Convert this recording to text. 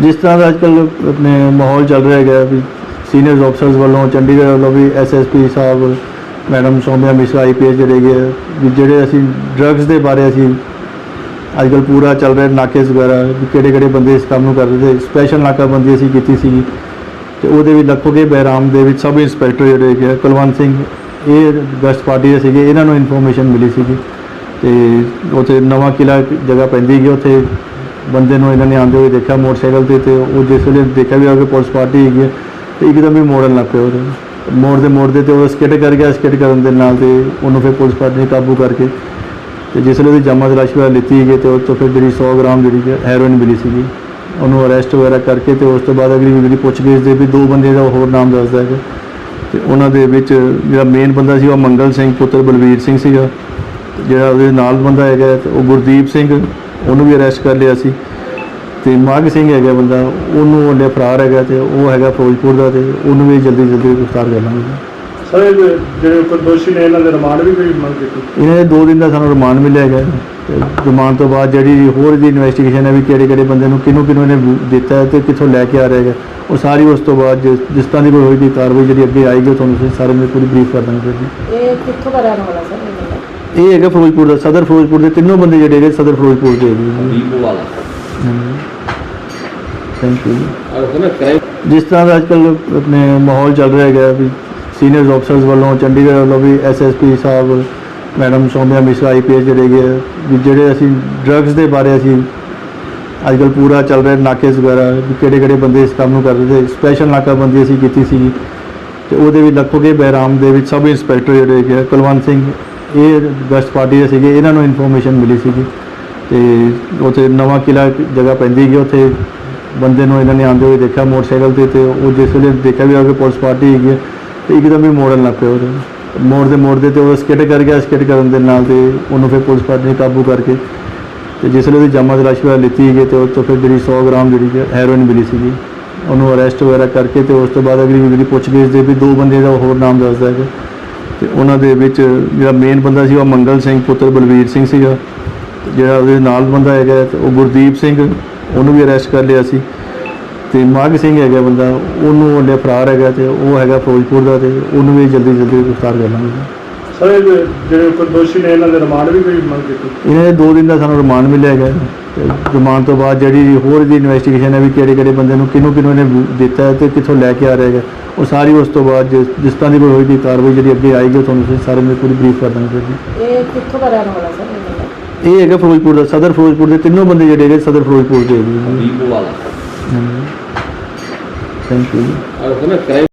ਜਿਸ ਤਰ੍ਹਾਂ ਦਾ ਅੱਜਕੱਲ ਆਪਣੇ ਮਾਹੌਲ ਚੱਲ ਰਿਹਾ ਹੈਗਾ ਵੀ ਸੀਨੀਅਰ ਅਫਸਰਸ ਵੱਲੋਂ ਚੰਡੀਗੜ੍ਹ ਵੱਲੋਂ ਵੀ ਐਸਐਸਪੀ ਸਾਹਿਬ ਮੈਡਮ ਸੋਮਿਆ ਮਿਸ਼ਰਾ ਆਈਪੀਐਸ ਜਿਹੜੇ ਗਏ ਵੀ ਜਿਹੜੇ ਅਸੀਂ ਡਰੱਗਸ ਦੇ ਬਾਰੇ ਅਸੀਂ ਅੱਜਕੱਲ ਪੂਰਾ ਚੱਲ ਰਿਹਾ ਨਾਕੇਸ ਵਗੈਰਾ ਵੀ ਕਿਹੜੇ ਕਿਹੜੇ ਬੰਦੇ ਇਸ ਕੰਮ ਨੂੰ ਕਰਦੇ ਤੇ ਸਪੈਸ਼ਲ ਨਾਕਾਬੰਦੀ ਅਸੀਂ ਕੀਤੀ ਸੀ ਤੇ ਉਹਦੇ ਵਿੱਚ ਲੱਖੋਗੇ ਬਹਿਰਾਮ ਦੇ ਵਿੱਚ ਸਭ ਇੰਸਪੈਕਟਰ ਜਿਹੜੇ ਹੈਗੇ ਆ, ਕੁਲਵੰਤ ਸਿੰਘ ਇਹ ਗਸ਼ਤ ਪਾਰਟੀ ਦੇ ਸੀਗੇ ਇਹਨਾਂ ਨੂੰ ਇਨਫੋਰਮੇਸ਼ਨ ਮਿਲੀ ਸੀਗੀ। ਤੇ ਉੱਥੇ ਨਵਾਂ ਕਿਲਾ ਜਗ੍ਹਾ ਪੈਂਦੀ ਗਈ ਉੱਥੇ ਬੰਦੇ ਨੂੰ ਇਹਨਾਂ ਨੇ ਆਉਂਦੇ ਹੋਏ ਦੇਖਿਆ ਮੋਟਰਸਾਈਕਲ ਤੇ ਤੇ ਉਹ ਜਿਸ ਵੇਲੇ ਦੇਖਿਆ ਵੀ ਅੱਗੇ ਪੁਲਿਸ ਪਾਰਟੀ ਹੈਗੀ ਹੈ, ਤੇ ਇੱਕਦਮ ਹੀ ਮੋੜਨ ਲੱਗ ਪਿਆ ਉਹਦੇ। ਮੋੜ ਦੇ ਮੋੜਦੇ ਤੇ ਉਹ ਸਕਿੱਟ ਕਰ ਗਿਆ, ਸਕਿੱਟ ਕਰਨ ਦੇ ਨਾਲ ਤੇ ਉਹਨੂੰ ਫਿਰ ਪੁਲਿਸ ਪਾਰਟੀ ਨੇ ਕਾਬੂ ਕਰਕੇ ਤੇ ਜਿਸ ਵੇਲੇ ਉਹਦੀ ਜਮਾ ਤਲਾਸ਼ੀ ਵਗੈਰਾ ਲਿੱਤੀ ਗਈ ਤੇ ਉਹ ਤੋਂ ਫਿਰ ਜਿਹੜੀ 100 ਗ੍ਰਾਮ ਜਿਹੜੀ ਕਿ ਹੈਰੋਇਨ ਮਿਲੀ ਸੀਗੀ, ਉਹਨੂੰ ਅਰੈਸਟ ਵਗੈਰਾ ਕਰਕੇ ਤੇ ਉਸ ਤੋਂ ਬਾਅਦ ਅਗਲੀ ਜਿਹੜੀ ਪੁੱਛਗਿੱਛ ਦੇ ਵੀ ਦੋ ਬੰਦੇ ਦਾ ਹੋਰ ਨਾਮ ਦੱਸਦਾ ਹੈ ਤੇ ਉਹਨਾਂ ਦੇ ਵਿੱਚ ਜਿਹੜਾ ਮੇਨ ਬੰਦਾ ਸੀ ਉਹ ਮੰਗਲ ਸਿੰਘ, ਪੁੱਤਰ ਬਲਵੀਰ ਸਿੰਘ ਸੀਗਾ। ਜਿਹੜਾ ਉਹਦੇ ਨਾਲ ਬੰਦਾ ਹੈਗਾ ਤੇ ਉਹ ਗੁਰਦੀਪ ਸਿੰਘ ਉਹਨੂੰ ਵੀ ਅਰੈਸਟ ਕਰ ਲਿਆ ਸੀ। ਤੇ ਮਾਘ ਸਿੰਘ ਹੈਗਾ ਬੰਦਾ ਉਹਨੂੰ ਉਹਨੇ ਫਰਾਰ ਹੈਗਾ ਤੇ ਉਹ ਹੈਗਾ ਫਿਰੋਜ਼ਪੁਰ ਦਾ ਤੇ ਉਹਨੂੰ ਵੀ ਜਲਦੀ ਜਲਦੀ ਗ੍ਰਿਫਤਾਰ ਕਰ ਲਾਂਗੇ। ਸਰ ਇਹ ਜਿਹੜੇ ਉੱਪਰ ਦੋਸ਼ੀ ਨੇ ਇਹਨਾਂ ਦੇ ਰਿਮਾਂਡ ਵੀ ਕੋਈ ਮੰਗ ਕੀਤੀ? ਇਹਨਾਂ ਦੇ 2 ਦਿਨ ਦਾ ਸਾਨੂੰ ਰਿਮਾਂਡ ਮਿਲਿਆ ਹੈਗਾ। ਤੇ ਰਿਮਾਂਡ ਤੋਂ ਬਾਅਦ ਜਿਹੜੀ ਹੋਰ ਦੀ ਇਨਵੈਸਟੀਗੇਸ਼ਨ ਹੈ ਵੀ ਕਿਹੜੇ ਕਿਹੜੇ ਬੰਦੇ ਨੂੰ ਕਿਹਨੂੰ ਕਿਹਨੂੰ ਇਹਨੇ ਦਿੱਤਾ ਹੈ ਤੇ ਕਿੱਥੋਂ ਲੈ ਕੇ ਆ ਰਿਹਾ ਹੈਗਾ। ਉਹ ਸਾਰੀ ਉਸ ਤੋਂ ਬਾਅਦ ਜਿਸ ਜਿਸ ਤਰ੍ਹਾਂ ਦੀ ਕੋਈ ਹੋਏਗੀ ਕਾਰਵਾਈ ਜਿਹੜੀ ਅੱਗੇ ਆਏਗੀ ਤੁਹਾਨੂੰ ਸਾਰੇ ਨੂੰ ਪੂਰੀ ਬਰੀਫ ਕਰ ਦਾਂਗੇ। ਫਿਰ ਜੀ ਇਹ ਕਿੱਥੋਂ ਦਾ ਰਹਿਣ ਵਾਲਾ ਸਰ? ਇਹ ਹੈਗਾ ਫਿਰੋਜ਼ਪੁਰ ਦਾ ਸਦਰ ਫਿਰੋਜ਼ਪੁਰ ਦੇ ਤਿੰਨੋਂ ਬੰਦੇ ਜਿਹੜੇ ਹੈਗੇ ਸਦਰ ਫਿਰੋਜ਼ਪੁਰ ਦੇ। ਹੈਗੇ ਵਾਲਾ ਥੈਂਕ ਯੂ ਔਰ ਉਹਨੇ ਕ੍ਰਾਈਮ ਜਿਸ ਤਰ੍ਹਾਂ ਦਾ ਅੱਜਕੱਲ ਆਪਣੇ ਮਾਹੌਲ ਚੱਲ ਰਿਹਾ ਹੈਗਾ ਵੀ ਸੀਨੀਅਰ ਅਫਸਰਸ ਵੱਲੋਂ ਚੰਡੀਗੜ੍ਹ ਵੱਲੋਂ ਵੀ ਐਸਐਸਪੀ ਸਾਹਿਬ ਮੈਡਮ ਸੌਮਿਆ ਮਿਸ਼ਰਾ ਆਈਪੀਐਸ ਜਿਹੜੇ ਗਏ ਵੀ ਜਿਹੜੇ ਅਸੀਂ ਡਰੱਗਸ ਦੇ ਬਾਰੇ ਅਸੀਂ ਅੱਜਕੱਲ ਪੂਰਾ ਚੱਲ ਰਿਹਾ ਨਾਕੇਸ ਵਗੈਰਾ ਵੀ ਕਿਹੜੇ ਕਿਹੜੇ ਬੰਦੇ ਇਸ ਕੰਮ ਨੂੰ ਕਰਦੇ ਤੇ ਸਪੈਸ਼ਲ ਨਾਕਾਬੰਦੀ ਅਸੀਂ ਕੀਤੀ ਸੀ ਤੇ ਉਹਦੇ ਵਿੱਚ ਲੱਖੋਗੇ ਬਹਿਰਾਮ ਦੇ ਵਿੱਚ ਸਬ ਇੰਸਪੈਕਟਰ ਜਿਹੜੇ ਹੈਗੇ ਕੁਲਵੰਤ ਸਿੰਘ ਇਹ ਗਸ਼ਤ ਪਾਰਟੀ ਦੇ ਸੀਗੇ, ਇਹਨਾਂ ਨੂੰ ਇਨਫੋਰਮੇਸ਼ਨ ਮਿਲੀ ਸੀਗੀ। ਤੇ ਉੱਥੇ ਨਵਾਂ ਕਿਲਾ ਜਗ੍ਹਾ ਪੈਂਦੀ ਹੈਗੀ ਉੱਥੇ ਬੰਦੇ ਨੂੰ ਇਹਨਾਂ ਨੇ ਆਉਂਦੇ ਹੋਏ ਦੇਖਿਆ ਮੋਟਰਸਾਈਕਲ ਤੇ ਤੇ ਉਹ ਜਿਸ ਵੇਲੇ ਦੇਖਿਆ ਵੀ ਅੱਗੇ ਪੁਲਿਸ ਪਾਰਟੀ ਹੈਗੀ ਹੈ, ਤੇ ਇੱਕਦਮ ਹੀ ਮੋੜਨ ਲੱਗ ਪਿਆ ਉਹਦੇ। ਮੋੜ ਦੇ ਮੋੜਦੇ ਤੇ ਉਹ ਸਕਿੱਟ ਕਰ ਗਿਆ ਸਕਿੱਟ ਕਰਨ ਦੇ ਨਾਲ ਤੇ ਉਹਨੂੰ ਫਿਰ ਪੁਲਿਸ ਪਾਰਟੀ ਨੇ ਕਾਬੂ ਕਰਕੇ ਤੇ ਜਿਸ ਵੇਲੇ ਉਹਦੀ ਜਮਾ ਤਲਾਸ਼ ਵਗੈਰਾ ਲਿੱਤੀ ਗਈ ਤੇ ਉਹ ਤੋਂ ਫਿਰ ਜਿਹੜੀ 100 ਗ੍ਰਾਮ ਜਿਹੜੀ ਕਿ ਹੈਰੋਇਨ ਮਿਲੀ ਸੀਗੀ, ਉਹਨੂੰ ਅਰੈਸਟ ਵਗੈਰਾ ਕਰਕੇ ਤੇ ਉਸ ਤੋਂ ਬਾਅਦ ਅਗਲੀ ਜਿਹੜੀ ਪੁੱਛਗਿੱਛ ਦੇ ਵੀ ਦੋ ਬੰਦੇ ਦਾ ਹੋਰ ਨਾਮ ਦੱਸਦਾ ਹੈਗਾ। ਤੇ ਉਹਨਾਂ ਦੇ ਵਿੱਚ ਜਿਹੜਾ ਮੇਨ ਬੰਦਾ ਸੀ ਉਹ ਮੰਗਲ ਸਿੰਘ, ਪੁੱਤਰ ਬਲਵੀਰ ਸਿੰਘ ਸੀਗਾ। ਜਿਹੜਾ ਉਹਦੇ ਨਾਲ ਬੰਦਾ ਹੈਗਾ, ਤੇ ਉਹ ਗੁਰਦੀਪ ਸਿੰਘ, ਉਹਨੂੰ ਵੀ ਅਰੈਸਟ ਕਰ ਲਿਆ ਸੀ। ਤੇ ਮਾਘ ਸਿੰਘ ਹੈਗਾ ਬੰਦਾ, ਉਹਨੂੰ ਉਹਨੇ ਫਰਾਰ ਹੈਗਾ ਤੇ ਉਹ ਹੈਗਾ ਫਿਰੋਜ਼ਪੁਰ ਦਾ ਤੇ ਉਹਨੂੰ ਵੀ ਜਲਦੀ ਜਲਦੀ ਗ੍ਰਿਫਤਾਰ ਕਰ ਲਾਂਗੇ। ਸਰ ਇਹ ਜਿਹੜੇ ਉੱਪਰ ਦੋਸ਼ੀ ਨੇ ਇਹਨਾਂ ਦੇ ਰਿਮਾਂਡ ਵੀ ਕੋਈ ਮੰਗ ਕੀਤੀ? ਇਹਨਾਂ ਦੇ 2 ਦਿਨ ਦਾ ਸਾਨੂੰ ਰਿਮਾਂਡ ਮਿਲਿਆ ਹੈਗਾ। ਤੇ ਰਿਮਾਂਡ ਤੋਂ ਬਾਅਦ ਜਿਹੜੀ ਹੋਰ ਦੀ ਇਨਵੈਸਟੀਗੇਸ਼ਨ ਹੈ ਵੀ ਕਿਹੜੇ ਕਿਹੜੇ ਬੰਦੇ ਨੂੰ ਕਿਹਨੂੰ ਕਿਹਨੂੰ ਇਹਨੇ ਦਿੱਤਾ ਹੈ ਤੇ ਕਿੱਥੋਂ ਲੈ ਕੇ ਆ ਰਿਹਾ ਹੈਗਾ। ਉਹ ਸਾਰੀ ਉਸ ਤੋਂ ਬਾਅਦ ਜਿਸ ਜਿਸ ਤਰ੍ਹਾਂ ਦੀ ਕੋਈ ਹੋਏਗੀ ਕਾਰਵਾਈ ਜਿਹੜੀ ਅੱਗੇ ਆਏਗੀ ਤੁਹਾਨੂੰ ਸਾਰੇ ਨੂੰ ਪੂਰੀ ਬਰੀਫ ਕਰ ਦਾਂਗੇ ਜੀ। ਇਹ ਕਿੱਥੋਂ ਦਾ ਰਹਿਣ ਵਾਲਾ ਸਰ? ਇਹ ਹੈਗਾ ਫਿਰੋਜ਼ਪੁਰ ਦਾ ਸਦਰ ਫਿਰੋਜ਼ਪੁਰ ਦੇ ਤਿੰਨੋਂ ਬੰਦੇ ਜਿਹੜੇ ਹੈਗੇ ਸਦਰ ਫਿਰੋਜ਼ਪੁਰ ਦੇ। ਹੈਗੇ ਥੈਂਕ ਯੂ